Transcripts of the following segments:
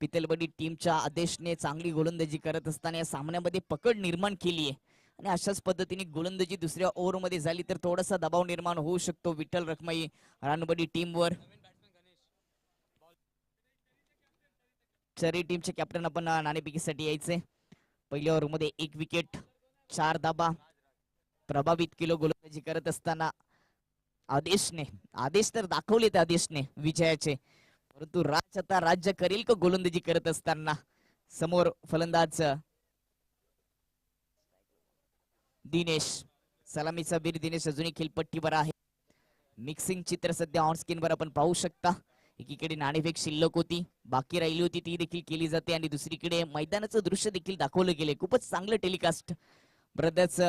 पितलबडी टीमच्या आदेशने चांगली गोलंदाजी करत असताना या सामन्यामध्ये पकड निर्माण केली आहे. आणि अशाच पद्धतीने गोलंदाजी दुसऱ्या ओव्हरमध्ये झाली तर थोडासा दबाव निर्माण होऊ शकतो विठ्ठल रखमाई रानबडी टीमवर. चरी टीमचे कॅप्टन आपण नाणेपिकीसाठी यायचे. पहिल्या ओव्हरमध्ये एक विकेट चार दबा प्रभावित किलो गोलंदाजी करत असताना आदेशने आदेश तर दाखवले त्या आदेशने विजयाचे. परंतु राज आता राज्य करेल का गोलंदाजी करत असताना? समोर फलंदाज दिनेश सलामीचा वीर दिनेश अजूनही खेळपट्टीवर आहे. मिक्सिंग चित्र सध्या ऑन स्क्रीन वर आपण पाहू शकता. एकीकडे नाणेफेक शिल्लक होती बाकी राहिली होती ती देखील केली जाते. आणि दुसरीकडे मैदानाचं दृश्य देखील दाखवलं गेले खूपच चांगलं टेलिकास्ट ब्रदर्स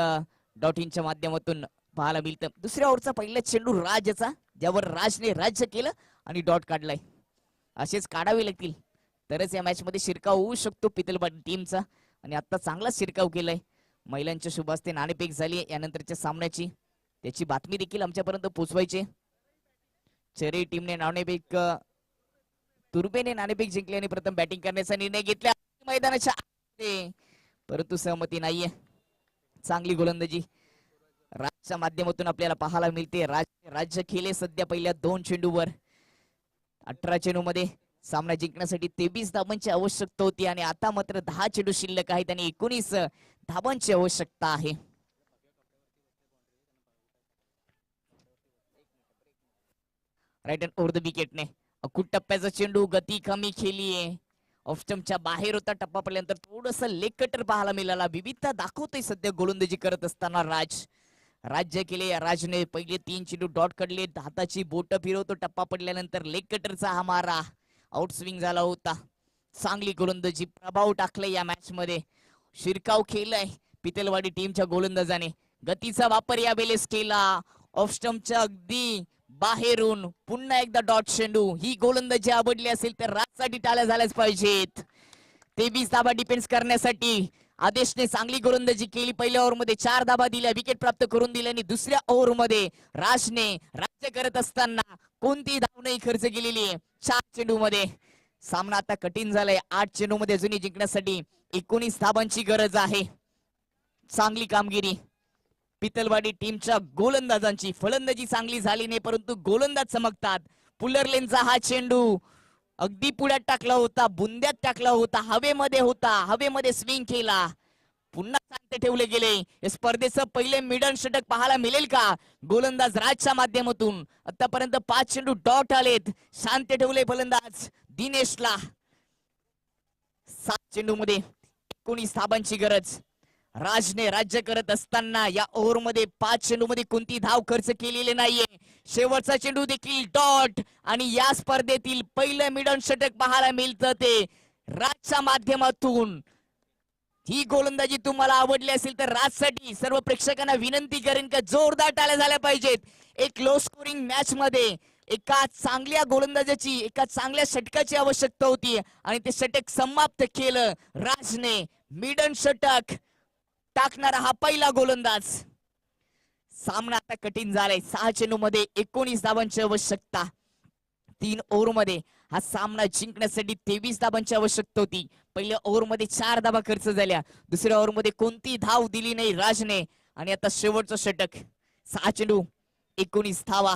डॉट इनच्या माध्यमातून पाहायला मिळतं. दुसऱ्या ओव्हरचा पहिला चेंडू राजचा ज्यावर राजने राज्य केलं आणि डॉट काढलाय. असेच काढावे लागतील. तरच या मॅच मध्ये शिरकाव होऊ शकतो पितलबाटी टीमचा आणि आता चांगला शिरकाव केलाय. महिलांच्या शुभास्ते नाणेफेक झाली यानंतरच्या सामन्याची त्याची बातमी देखील आमच्यापर्यंत पोचवायची चेरी टीमने नाणेपेक तुर्बेने नाणेपेक जिंकले आणि प्रथम बॅटिंग करण्याचा निर्णय घेतला. मैदानाच्या परंतु सहमती नाहीये. चांगली गोलंदाजी राजच्या माध्यमातून आपल्याला पाहायला मिळते. राज राज्य खेळे सध्या पहिल्या दोन चेंडूवर. अठरा चेंडू मध्ये सामना जिंकण्यासाठी तेवीस धाबांची आवश्यकता होती आणि आता मात्र दहा चेंडू शिल्लक आहेत आणि एकोणीस धाबांची आवश्यकता आहे. राईट अँड ओव्हर द विकेटने अकूट टप्प्याचा चेंडू गती कमी केलीये ऑफस्टमच्या बाहेर होता टप्पा पडल्यानंतर थोडस लेग कटर पाहायला मिळाला. विविधता दाखवतोय सध्या गोलंदाजी करत असताना राज. राज्य केले या राजने. पहिले तीन चेंडू डॉट कडले हाताची बोट फिरवतो. टप्पा पडल्यानंतर लेग कटरचा हा मारा. आउट स्विंग झाला होता. चांगली गोलंदाजी. प्रभाव टाकलाय या मॅच मध्ये. शिरकाव केलाय पितलवाडी टीमच्या गोलंदाजाने. गतीचा वापर या वेळेस केला. ऑफस्टमच्या अगदी बाहेरून पुन्हा एकदा डॉट चेंडू. ही गोलंदाजी आवडली असेल तर राजसाठी टाळ्या झाल्याच पाहिजेत. तेवीस धाबा डिफेन्स करण्यासाठी आदेशने चांगली गोलंदाजी केली पहिल्या ओव्हरमध्ये चार धाबा दिल्या विकेट प्राप्त करून दिल्या आणि दुसऱ्या ओव्हरमध्ये राजने राज्य करत असताना कोणतीही धाव नाही खर्च केलेली आहे. चार चेंडू मध्ये सामना आता कठीण झालाय. आठ चेंडू मध्ये अजूनही जिंकण्यासाठी एकोणीस धाबांची गरज आहे. चांगली कामगिरी. पितलवाडी टीमच्या गोलंदाजांची फलंदाजी चांगली झाली नाही परंतु गोलंदाज चमकतात. पुलरलेनचा हा चेंडू अगदी पुढ्यात टाकला होता बुंद्यात टाकला होता हवेमध्ये होता हवेमध्ये स्विंग केला. पुन्हा शांत ठेवले गेले. या स्पर्धेचं पहिले मिडन षटक पाहायला मिळेल का? गोलंदाज राजच्या माध्यमातून. आतापर्यंत पाच चेंडू डॉट आलेत. शांत ठेवले फलंदाज दिनेशला. सात चेंडू मध्ये एकोणीस धाबांची गरज. राजने राज्य करत असताना या ओव्हरमध्ये पाच चेंडू मध्ये कोणती धाव खर्च केलेली नाहीये. शेवटचा चेंडू देखील डॉट आणि या स्पर्धेतील पहिलं मिडन षटक पाहायला मिळतं ते राजच्या माध्यमातून. ही गोलंदाजी तुम्हाला आवडली असेल तर राजसाठी सर्व प्रेक्षकांना विनंती करेन का जोरदार टाळ्या झाल्या पाहिजेत. एक लो स्कोरिंग मॅच मध्ये एका चांगल्या गोलंदाजाची एका चांगल्या षटकाची आवश्यकता होती आणि ते षटक समाप्त केलं राजने. मिडन षटक टाकणारा हा पहिला गोलंदाज. सामना आता कठीण झालाय. सहा चेंडू मध्ये एकोणीस धावांची आवश्यकता. तीन ओव्हरमध्ये हा सामना जिंकण्यासाठी तेवीस धावांची आवश्यकता होती. पहिल्या ओव्हरमध्ये चार धाबा खर्च झाल्या. दुसऱ्या ओव्हरमध्ये कोणती धाव दिली नाही राजने. आणि आता शेवटचं षटक. सहा चेंडू एकोणीस धावा.